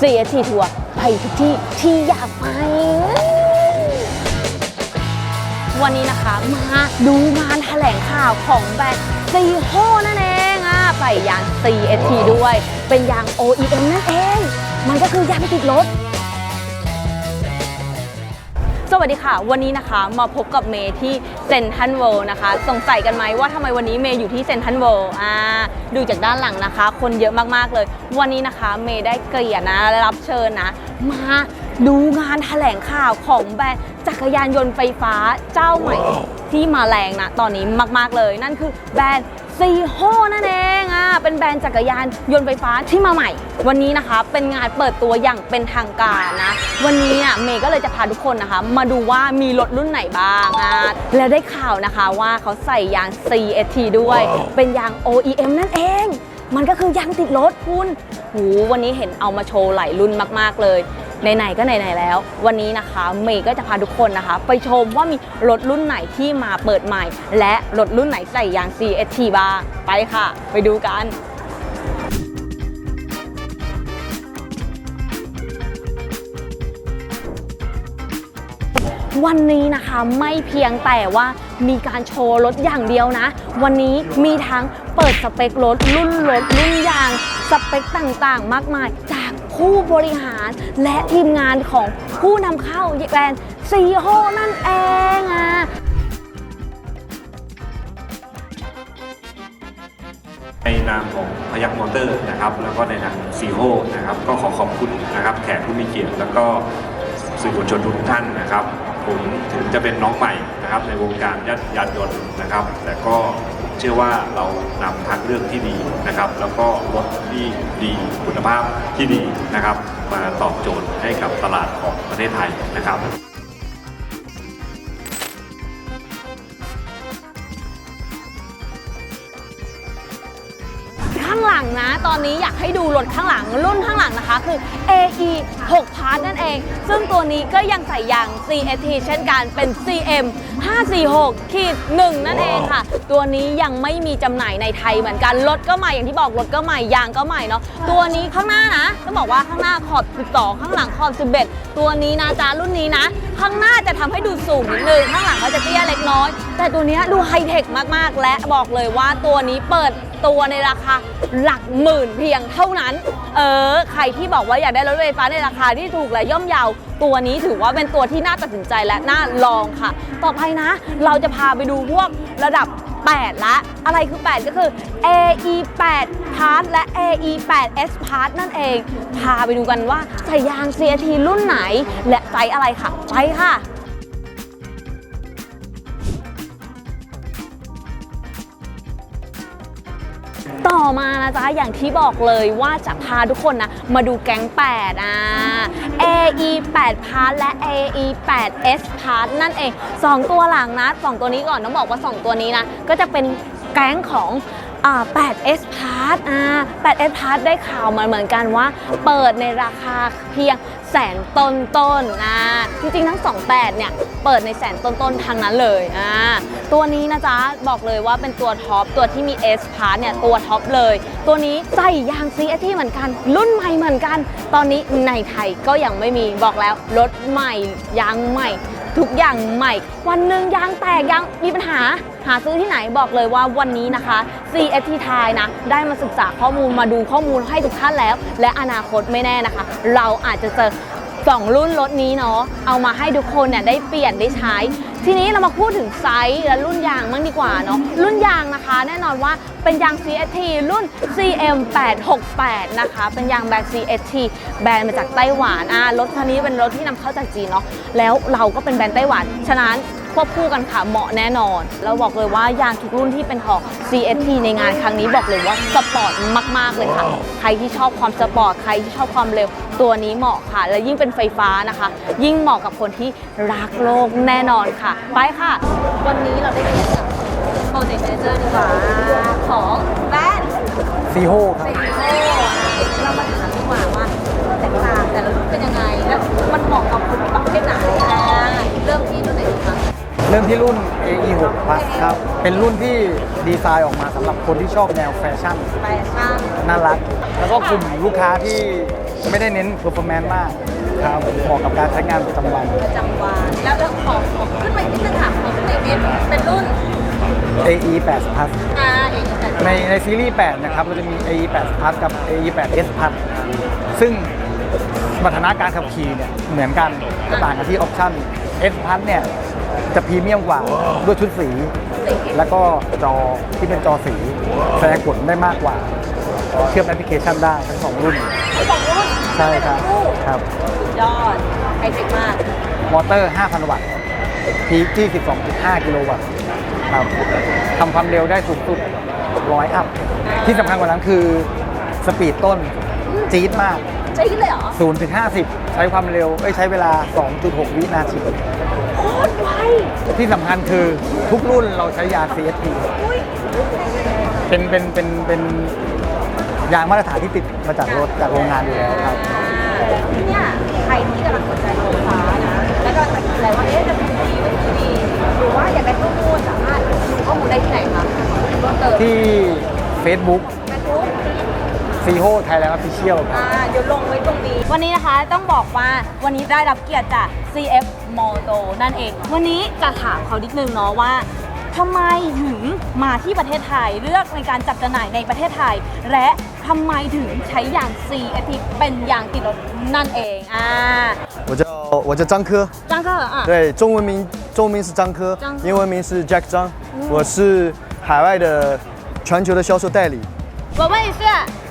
CST ทัวร์ไปทุกที่ที่อยากไป วันนี้นะคะมาดูงานแถลงข่าวของแบรนด์ซีโฮนั่นเองอะไปยาง CST ด้วย เป็นยาง OEM นั่นเอง มันก็คือยางติดรถ สวัสดีค่ะ วันนี้นะคะมาพบกับเมย์ที่เซนทันเวิลด์นะคะ สงสัยกันไหมว่าทำไมวันนี้เมย์อยู่ที่เซนทันเวิลด์อ่าดูจากด้านหลังนะคะ คนเยอะมากๆเลย วันนี้นะคะเมย์ได้เกียรตินะรับเชิญนะ มาดูงานแถลงข่าวของแบรนด์จักรยานยนต์ไฟฟ้าเจ้าใหม่ที่มาแรงนะตอนนี้มาก ๆเลย นั่นคือแบรนด์ ซีโฮนั่นเองอะเป็นแบรนด์จักรยานยนต์ไฟฟ้าที่มาใหม่ วันนี้นะคะเป็นงานเปิดตัวอย่างเป็นทางการนะ วันนี้อะเมย์ก็เลยจะพาทุกคนนะคะ มาดูว่ามีรถรุ่นไหนบ้างอะและได้ข่าวนะคะว่าเขาใส่ยาง CST ด้วย เป็นยาง OEM นั่นเอง มันก็คือยางติดรถคุณ หูวันนี้เห็นเอามาโชว์หลายรุ่นมาก ๆ เลย ไหนๆก็ไหนๆแล้ว วันนี้นะคะเมย์ก็จะพาทุกคนนะคะ ไปชมว่ามีรถรุ่นไหนที่มาเปิดใหม่ และรถรุ่นไหนใส่ยาง CST บ้างไปค่ะ ไปดูกันวันนี้นะคะไม่เพียงแต่ว่ามีการโชว์รถอย่างเดียวนะ วันนี้มีทั้งเปิดสเปครถรุ่นรถรุ่นยาง สเปคต่างๆ มากมาย ผู้บริหารและทีมงานของผู้นำเข้าแบรนด์ซีโฮนั่นเองอะในนามของพยัคฆ์มอเตอร์นะครับแล้วก็ในนามซีโฮนะครับก็ขอขอบคุณนะครับแขกผู้มีเกียรติแล้วก็สื่อมวลชนทุกท่านนะครับ ผมถึงจะเป็นน้องใหม่นะครับในวงการยานยานยนต์นะครับ แต่ก็ เชื่อว่าเรานำทางเรื่องที่ดีนะครับ แล้วก็รถที่ดีคุณภาพที่ดีนะครับ มาตอบโจทย์ให้กับตลาดของประเทศไทยนะครับข้างหลังนะ ตอนนี้อยากให้ดูรถข้างหลังรุ่นข้างหลังนะคะคือ AE 6 Part นั่นเอง ซึ่งตัวนี้ก็ยังใส่ยาง CST เช่นกันเป็น CM 546ขีด1นั่นเองค่ะ ตัวนี้ยังไม่มีจำหน่ายในไทยเหมือนกัน รถก็ใหม่อย่างที่บอกรถก็ใหม่ยางก็ใหม่เนาะตัวนี้ข้างหน้านะต้องบอกว่าข้างหน้าขอบ 12 ข้างหลังขอบ 11 ตัวนี้นะจ๊ะรุ่นนี้นะ ข้างหน้าจะทำให้ดูสูงนิดนึงข้างหลังเขาจะเตี้ยเล็กน้อย แต่ตัวนี้ดูไฮเทคมากๆ และบอกเลยว่าตัวนี้เปิดตัวในราคาหลักหมื่นเพียงเท่านั้น เออ ใครที่บอกว่าอยากได้รถไฟฟ้าในราคาที่ถูกและย่อมเยาว ตัวนี้ถือว่าเป็นตัวที่น่าตัดสินใจและน่าลองค่ะ ต่อไปนะ เราจะพาไปดูพวกระดับ 8 ละ อะไรคือ 8 ก็คือ AE 8 Part และ AE 8 S Part นั่นเอง พาไปดูกันว่าใส่ยาง CRT รุ่นไหน และไซส์อะไรค่ะ ไปค่ะ ต่อมานะจ๊ะอย่างที่บอกเลยว่าจะพาทุกคนนะ มาดูแก๊ง8อะ AE 8 Part และ AE 8 S Part นั่นเอง 2 ตัวหลังนะ 2 ตัวนี้ก่อนต้องบอกว่า 2 ตัวนี้นะ ก็จะเป็นแก๊งของอ่า 8S Part อ่า 8S Part ได้ข่าวมาเหมือนกันว่า เปิดในราคาเพียง แสนต้นต้นนะจริงๆทั้ง 28 เนี่ย เปิดในแสนต้นต้นทางนั้นเลยอ่าตัวนี้นะจ๊ะ บอกเลยว่าเป็นตัวท็อป ตัวที่มี S Part เนี่ย ตัวท็อปเลย ตัวนี้ใส่ยาง CST เหมือนกัน รุ่นใหม่เหมือนกัน ตอนนี้ในไทยก็ยังไม่มีบอกแล้วรถใหม่ยางใหม่ ทุกอย่างใหม่ วันหนึ่งยางแตกยางมีปัญหา หาซื้อที่ไหนบอกเลยว่าวันนี้นะคะ CST ไทยนะ ได้มาศึกษาข้อมูลมาดูข้อมูลให้ทุกท่านแล้ว และอนาคตไม่แน่นะคะ เราอาจจะเจอสองรุ่นรถนี้เนาะเอามาให้ทุกคนเนี่ยได้เปลี่ยนได้ใช้ ทีนี้เรามาพูดถึงไซส์และรุ่นยางมั่งดีกว่าเนาะรุ่นยางนะคะ แน่นอนว่าเป็นยาง CST รุ่น CM 868 นะคะ เป็นยางแบรนด์ CST แบรนด์มาจากไต้หวันอ่ารถคันนี้เป็นรถที่นำเข้าจากจีนเนาะแล้วเราก็เป็นแบรนด์ไต้หวัน ฉะนั้น ควบคู่กันค่ะเหมาะแน่นอนแล้วบอกเลยว่ายางทุกรุ่นที่เป็นของ CST ในงานครั้งนี้บอกเลยว่าสปอร์ตมาก ๆ เลยค่ะ ใครที่ชอบความสปอร์ต ใครที่ชอบความเร็วตัวนี้เหมาะค่ะ และยิ่งเป็นไฟฟ้านะคะ ยิ่งเหมาะกับคนที่รักโลกแน่นอนค่ะ ไปค่ะ วันนี้เราได้เกียรติจากโปรเจกต์เจอร์ดีกว่าของแบรนด์ซีโฮครับซีโเรามาถามดีกว่าว่าแตกต่างแต่ละรุ่นเป็นยังไง แล้วมันเหมาะกับคนประเภทไหน เริ่มที่รุ่น AE6 Plus ครับ เป็นรุ่นที่ดีไซน์ออกมาสำหรับคนที่ชอบแนวแฟชั่น แฟชั่นน่ารัก แล้วก็กลุ่มลูกค้าที่ไม่ได้เน้น performance มากครับเหมาะกับการใช้งานประจำวัน ประจำวันแล้วแล้วขอขอขึ้นมาอีกนิดนึงค่ะของคุณเดวิดเป็นรุ่น AE 8 Plus R เองแต่ในในซีรีส์ 8 นะครับ เราจะมี AE 8 Plus กับ AE 8 S Plus ซึ่งสมรรถนะการขับขี่เนี่ยเหมือนกันแต่ต่างกันที่ออปชั่น S Plus เนี่ย จะพรีเมียมกว่าด้วยชุดสี แล้วก็จอที่เป็นจอสีแสดงผลได้มากกว่า เชื่อมแอปพลิเคชันได้ทั้งสองรุ่น สองรุ่นใช่ครับครับ สุดยอดไฮเทคมากมอเตอร์ 5,000 วัตต์พีคที่12.5 กิโลวัตต์ครับทำความเร็วได้สูงสุด 100 อัพ ที่สำคัญกว่านั้นคือสปีดต้นจี๊ดมาก ใช่เลยเหรอ0ถึง50 ใช้ความเร็วเอ้ยใช้เวลา 2.6 วินาที โคตรไวที่สำคัญคือทุกรุ่นเราใช้ยาง CST อุ้ยเป็นเป็นเป็นเป็นยางมาตรฐานที่ติดมาจากรถจากโรงงานอยู่แล้วครับ เนี่ยใครที่กำลังสนใจรถไฟฟ้านะแล้วก็ตัดสินใจว่าเอ๊ะจะซื้อดีไม่ซื้อดีหรือว่าอยากได้ข้อมูลสามารถดูข้อมูลได้ที่ไหนคะรถเติมที่ Facebook เฟซบุ๊ก ซีโ t ไทยแลนด์ออฟฟิเชียลครับ อ่าเดี๋ยวลงไว้ตรงนี้ วันนี้นะคะต้องบอกว่าวันนี้ได้รับเกียรติจาก CF Moto นั่นเอง วันนี้จะถามเขานิดนึงเนาะว่าทำไมถึงมาที่ประเทศไทยเลือกในการจัดจำหน่ายในประเทศไทย และทำไมถึงใช้ยาง CFT เป็นยางติดรถนั่นเองอ่า 我叫我叫张科， จ้างก็อ่ะ 对，中文名中文名是张科张科，英文名是 Jack 张，我是海外的全球的销售代理。我问一下第一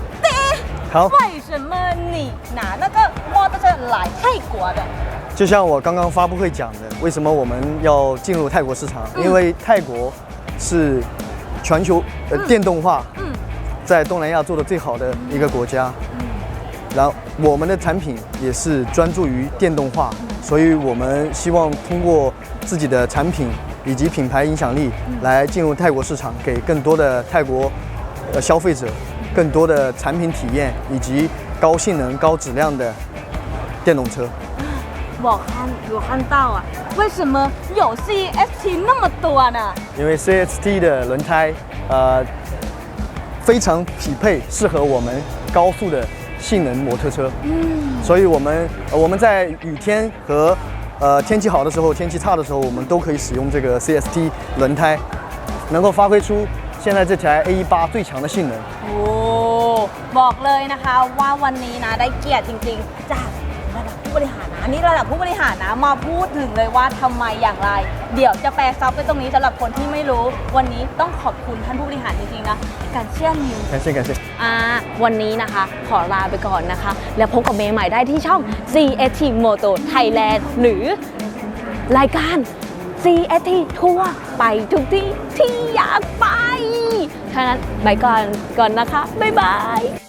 好，为什么你拿那个摩托车来泰国的？就像我刚刚发布会讲的，为什么我们要进入泰国市场？因为泰国是全球呃电动化嗯。在东南亚做的最好的一个国家。嗯。然后我们的产品也是专注于电动化，所以我们希望通过自己的产品以及品牌影响力来进入泰国市场，给更多的泰国呃消费者更多的产品体验以及高性能、高质量的电动车。我看我看到啊为什么有 CST 那么多呢因为 CST 的轮胎呃非常匹配，适合我们高速的性能摩托车。嗯，所以我们呃我们在雨天和呃天气好的时候、天气差的时候，我们都可以使用这个 CST 轮胎，能够发挥出现在这台 A 1 8最强的性能。 โอ้บอกเลยนะคะว่าวันนี้นะได้เกียรติจริงๆ จากระดับผู้บริหารนะอันนี้ระดับผู้บริหารนะมาพูดถึงเลยว่าทำไมอย่างไร เดี๋ยวจะแปลซับไปตรงนี้สำหรับคนที่ไม่รู้ วันนี้ต้องขอบคุณท่านผู้บริหารจริงๆนะการเชื่อมิว 感谢感谢。 อ่าวันนี้นะคะ ขอลาไปก่อนนะคะ แล้วพบกับเมย์ใหม่ได้ที่ช่อง CST Moto Thailand หรือรายการ CST ทัวร์ไปทุกที่ที่อยากไปแค่นั้นไปก่อนก่อนนะคะ บ๊ายบาย